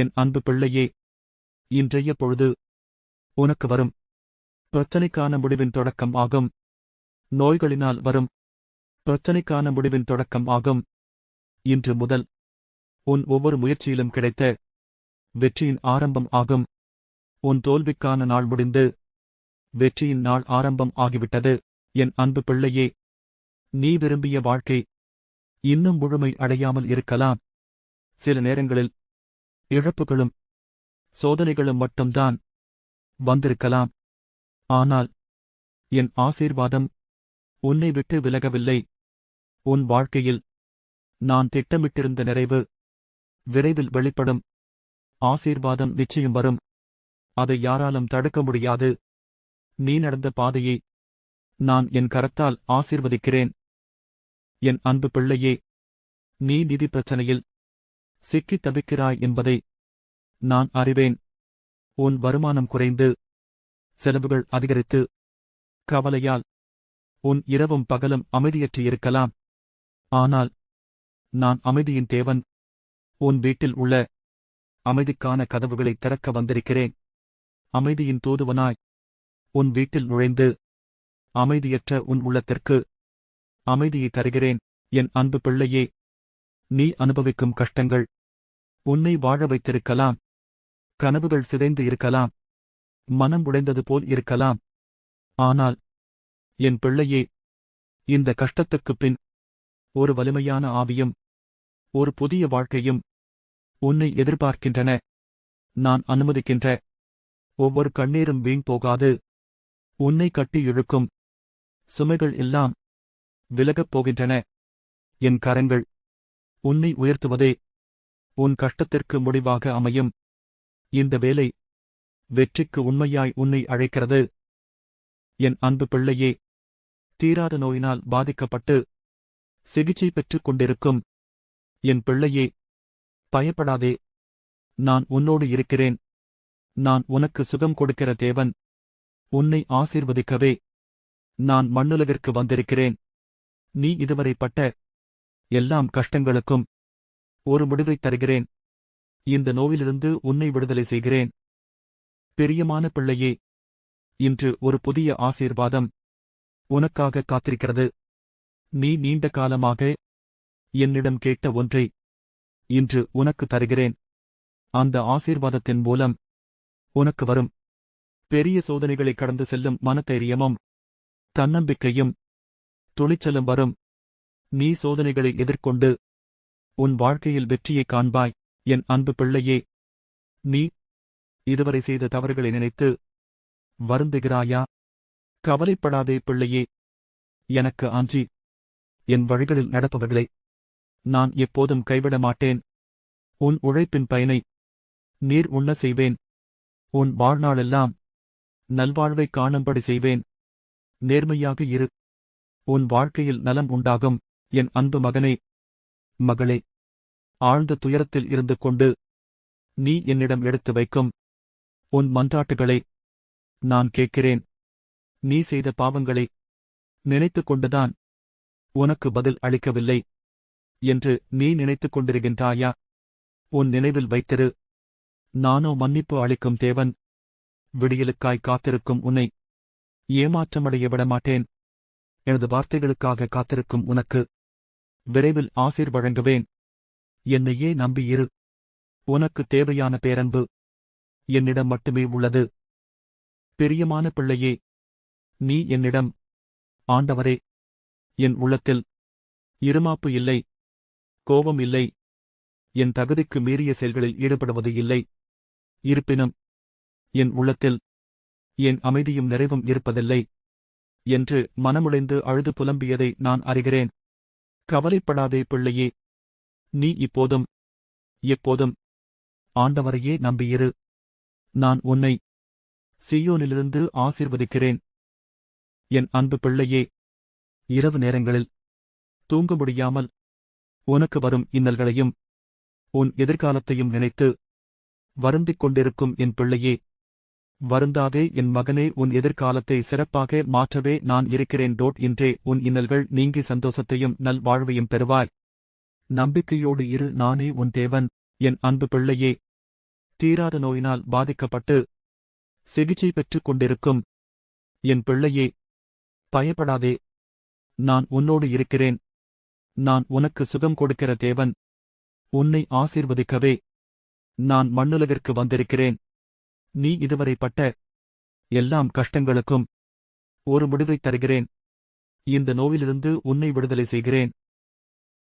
என் அன்பு பிள்ளையே இன்றைய பொழுது உனக்கு வரும். பிரச்சனைக்கான முடிவின் தொடக்கம் ஆகும். நோய்களினால் வரும். பிரச்சனைக்கான முடிவின் தொடக்கம் ஆகும். இன்று முதல் உன் ஒவ்வொரு முயற்சியிலும் கிடைத்த வெற்றியின் ஆரம்பம் ஆகும். உன் தோல்விக்கான நாள் முடிந்து வெற்றியின் நாள் ஆரம்பம் ஆகிவிட்டது. என் அன்பு பிள்ளையே நீ விரும்பிய வாழ்க்கை இன்னும் முழுமை அடையாமல் இருக்கலாம். சில நேரங்களில் இழப்புகளும் சோதனைகளும் மட்டும்தான் வந்திருக்கலாம். ஆனால் என் ஆசீர்வாதம் உன்னை விட்டு விலகவில்லை. உன் வாழ்க்கையில் நான் திட்டமிட்டிருந்த நிறைவு விரைவில் வெளிப்படும். ஆசீர்வாதம் நிச்சயம் வரும். அதை யாராலும் தடுக்க முடியாது. நீ நடந்த பாதையை நான் என் கரத்தால் ஆசீர்வதிக்கிறேன். என் அன்பு பிள்ளையே நீ நிதி பிரச்சனையில் சிக்கித் தவிக்கிறாய் என்பதை நான் அறிவேன். உன் வருமானம் குறைந்து செலவுகள் அதிகரித்து கவலையால் உன் இரவும் பகலும் அமைதியற்று இருக்கலாம். ஆனால் நான் அமைதியின் தேவன். உன் வீட்டில் உள்ள அமைதிக்கான கதவுகளை திறக்க வந்திருக்கிறேன். அமைதியின் தூதுவனாய் உன் வீட்டில் நுழைந்து அமைதியற்ற உன் உள்ளத்திற்கு அமைதியை தருகிறேன். என் அன்பு பிள்ளையே நீ அனுபவிக்கும் கஷ்டங்கள் உன்னை வாழ வைத்திருக்கலாம். கனவுகள் சிதைந்து இருக்கலாம். மனம் உடைந்தது போல் இருக்கலாம். ஆனால் என் பிள்ளையே இந்த கஷ்டத்துக்குப் பின் ஒரு வலிமையான ஆவியும் ஒரு புதிய வாழ்க்கையும் உன்னை எதிர்பார்க்கின்றன. நான் அனுமதிக்கின்ற ஒவ்வொரு கண்ணீரும் வீண் போகாது. உன்னை கட்டி இழுக்கும் சுமைகள் எல்லாம் விலகப் போகின்றன. என் கரங்கள் உன்னை உயர்த்துவதே உன் கஷ்டத்திற்கு முடிவாக அமையும். இந்த வேலை வெற்றிக்கு உண்மையாய் உன்னை அழைக்கிறது. என் அன்பு பிள்ளையே தீராத நோயினால் பாதிக்கப்பட்டு சிகிச்சை பெற்றுக் கொண்டிருக்கும் என் பிள்ளையே பயப்படாதே. நான் உன்னோடு இருக்கிறேன். நான் உனக்கு சுகம் கொடுக்கிற தேவன். உன்னை ஆசீர்வதிக்கவே. நான் மண்ணுலகிற்கு வந்திருக்கிறேன். நீ இதுவரை பட்ட எல்லாம் கஷ்டங்களுக்கும் ஒரு முடிவைத் தருகிறேன். இந்த நோவிலிருந்து உன்னை விடுதலை செய்கிறேன். பெரியமான பிள்ளையே இன்று ஒரு புதிய ஆசீர்வாதம் உனக்காக காத்திருக்கிறது. நீ நீண்ட காலமாக என்னிடம் கேட்ட ஒன்றை இன்று உனக்கு தருகிறேன். அந்த ஆசீர்வாதத்தின் மூலம் உனக்கு வரும். பெரிய சோதனைகளை கடந்து செல்லும் மனத்தைரியமும் தன்னம்பிக்கையும் துணிச்சலும் வரும். நீ சோதனைகளை எதிர்கொண்டு உன் வாழ்க்கையில் வெற்றியைக் காண்பாய் என் அன்பு பிள்ளையே. நீ இதுவரை செய்த தவறுகளை நினைத்து வருந்துகிறாயா? கவலைப்படாதே பிள்ளையே. எனக்கு அஞ்சி என் வழிகளில் நடப்பவர்களை நான் எப்போதும் கைவிட மாட்டேன். உன் உழைப்பின் பயனை நீர் உண்ண செய்வேன். உன் வாழ்நாளெல்லாம் நல்வாழ்வைக் காணும்படி செய்வேன். நேர்மையாக இரு. உன் வாழ்க்கையில் நலம் உண்டாகும். என் அன்பு மகனே மகளே ஆழ்ந்த துயரத்தில் இருந்து கொண்டு நீ என்னிடம் எடுத்து வைக்கும் உன் மன்றாட்டுகளை நான் கேட்கிறேன். நீ செய்த பாவங்களை நினைத்துக் கொண்டுதான் உனக்கு பதில் அளிக்கவில்லை என்று நீ நினைத்துக் கொண்டிருக்கின்றாயா? உன் நினைவில் வைத்திரு. நானோ மன்னிப்பு அளிக்கும் தேவன் விடியலுக்காய் காத்திருக்கும் உன்னை ஏமாற்றமடைய விடமாட்டேன். எனது வார்த்தைகளுக்காக காத்திருக்கும் உனக்கு விரைவில் ஆசீர் வழங்குவேன். என்னையே நம்பியிரு உனக்கு தேவையான பேரன்பு என்னிடம் மட்டுமே உள்ளது. பிரியமான பிள்ளையே நீ என்னிடம் ஆண்டவரே என் உள்ளத்தில் இருமாப்பு இல்லை கோபம் இல்லை என் தகுதிக்கு மீறிய செயல்களில் ஈடுபடுவது இல்லை. இருப்பினும் என் உள்ளத்தில் என் அமைதியும் நிறைவும் இருப்பதில்லை என்று மனமுடைந்து அழுது புலம்பியதை நான் அறிகிறேன். கவலைப்படாதே பிள்ளையே. நீ இப்போதும் எப்போதும் ஆண்டவரையே நம்பியிரு. நான் உன்னை சியோனிலிருந்து ஆசீர்வதிக்கிறேன். என் அன்பு பிள்ளையே இரவு நேரங்களில் தூங்க முடியாமல் உனக்கு வரும் இன்னல்களையும் உன் எதிர்காலத்தையும் நினைத்து வருந்திக் கொண்டிருக்கும் என் பிள்ளையே வருந்தாதே என் மகனே உன் எதிர்காலத்தை சிறப்பாக மாற்றவே நான் இருக்கிறேன். டோட் இன்றே உன் இன்னல்கள் நீங்கி சந்தோஷத்தையும் நல் வாழ்வையும் பெறுவாய். நம்பிக்கையோடு இரு நானே உன் தேவன் என் அன்பு பிள்ளையே. தீராத நோயினால் பாதிக்கப்பட்டு சிகிச்சை பெற்றுக் கொண்டிருக்கும் என் பிள்ளையே பயப்படாதே. நான் உன்னோடு இருக்கிறேன். நான் உனக்கு சுகம் கொடுக்கிற தேவன். உன்னை ஆசீர்வதிக்கவே. நான் மண்ணுலகிற்கு வந்திருக்கிறேன். நீ இதுவரை பட்ட எல்லாம் கஷ்டங்களுக்கும் ஒரு முடிவைத் தருகிறேன். இந்த நோயிலிருந்து உன்னை விடுதலை செய்கிறேன்.